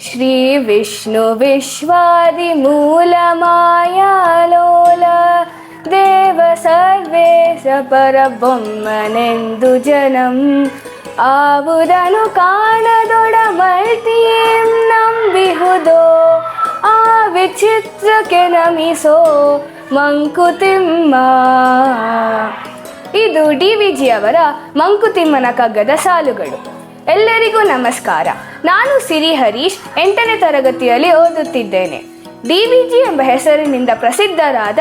ಶ್ರೀ ವಿಷ್ಣು ವಿಶ್ವಾದಿ ಮಾಯಾಲೋಲ ದೇವ ಸರ್ವೇಶ ಪರಬೊಮ್ಮನೆಂದು ಜನಂ ಆವುದನು ಕಾಣದೊಡಮಲ್ತಿಯೇಂ ನಂಬಿಹುದೋ ಆ ವಿಚಿತ್ರಕ್ಕೆ ನಮಿಸೋ ಮಂಕುತಿಮ್ಮ ಇದು ಡಿ ವಿ ಜಿ ಅವರ ಮಂಕುತಿಮ್ಮನ ಕಗ್ಗದ ಸಾಲುಗಳು. ಎಲ್ಲರಿಗೂ ನಮಸ್ಕಾರ. ನಾನು ಸಿರಿ ಹರೀಶ್, ಎಂಟನೇ ತರಗತಿಯಲ್ಲಿ ಓದುತ್ತಿದ್ದೇನೆ. ಡಿ ವಿ ಜಿ ಎಂಬ ಹೆಸರಿನಿಂದ ಪ್ರಸಿದ್ಧರಾದ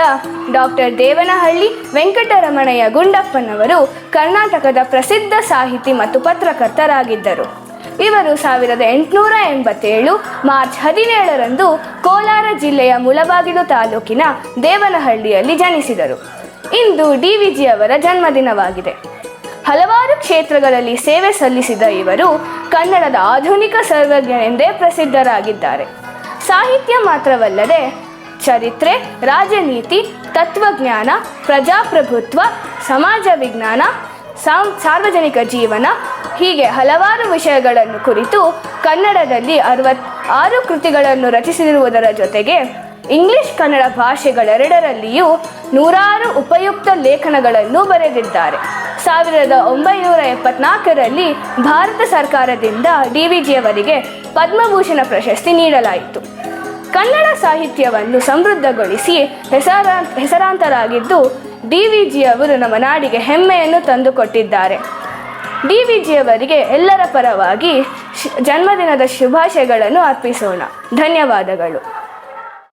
ಡಾಕ್ಟರ್ ದೇವನಹಳ್ಳಿ ವೆಂಕಟರಮಣಯ್ಯ ಗುಂಡಪ್ಪನವರು ಕರ್ನಾಟಕದ ಪ್ರಸಿದ್ಧ ಸಾಹಿತಿ ಮತ್ತು ಪತ್ರಕರ್ತರಾಗಿದ್ದರು. ಇವರು ಸಾವಿರದ ಎಂಟುನೂರ ಎಂಬತ್ತೇಳು ಮಾರ್ಚ್ ಹದಿನೇಳರಂದು ಕೋಲಾರ ಜಿಲ್ಲೆಯ ಮುಳಬಾಗಿಲು ತಾಲೂಕಿನ ದೇವನಹಳ್ಳಿಯಲ್ಲಿ ಜನಿಸಿದರು. ಇಂದು ಡಿ ವಿ ಅವರ ಜನ್ಮದಿನವಾಗಿದೆ. ಹಲವಾರು ಕ್ಷೇತ್ರಗಳಲ್ಲಿ ಸೇವೆ ಸಲ್ಲಿಸಿದ ಇವರು ಕನ್ನಡದ ಆಧುನಿಕ ಸರ್ವಜ್ಞನೆಂದೇ ಪ್ರಸಿದ್ಧರಾಗಿದ್ದಾರೆ. ಸಾಹಿತ್ಯ ಮಾತ್ರವಲ್ಲದೆ ಚರಿತ್ರೆ, ರಾಜನೀತಿ, ತತ್ವಜ್ಞಾನ, ಪ್ರಜಾಪ್ರಭುತ್ವ, ಸಮಾಜ ವಿಜ್ಞಾನ ಸಾರ್ವಜನಿಕ ಜೀವನ ಹೀಗೆ ಹಲವಾರು ವಿಷಯಗಳನ್ನು ಕುರಿತು ಕನ್ನಡದಲ್ಲಿ ಅರವತ್ ಆರು ಕೃತಿಗಳನ್ನು ರಚಿಸಿರುವುದರ ಜೊತೆಗೆ ಇಂಗ್ಲಿಷ್ ಕನ್ನಡ ಭಾಷೆಗಳೆರಡರಲ್ಲಿಯೂ ನೂರಾರು ಉಪಯುಕ್ತ ಲೇಖನಗಳನ್ನು ಬರೆದಿದ್ದಾರೆ. ಸಾವಿರದ ಒಂಬೈನೂರ ಎಪ್ಪತ್ನಾಲ್ಕರಲ್ಲಿ ಭಾರತ ಸರ್ಕಾರದಿಂದ ಡಿ ವಿ ಜಿಯವರಿಗೆ ಪದ್ಮಭೂಷಣ ಪ್ರಶಸ್ತಿ ನೀಡಲಾಯಿತು. ಕನ್ನಡ ಸಾಹಿತ್ಯವನ್ನು ಸಮೃದ್ಧಗೊಳಿಸಿ ಹೆಸರಾ, ಹೆಸರಾಂತರಾಗಿದ್ದು ಡಿ ವಿ ಜಿಯವರು ನಮ್ಮ ನಾಡಿಗೆ ಹೆಮ್ಮೆಯನ್ನು ತಂದುಕೊಟ್ಟಿದ್ದಾರೆ. ಡಿ ವಿ ಜಿಯವರಿಗೆ ಎಲ್ಲರ ಪರವಾಗಿ ಶ್- ಜನ್ಮದಿನದ ಶುಭಾಶಯಗಳನ್ನು ಅರ್ಪಿಸೋಣ. ಧನ್ಯವಾದಗಳು.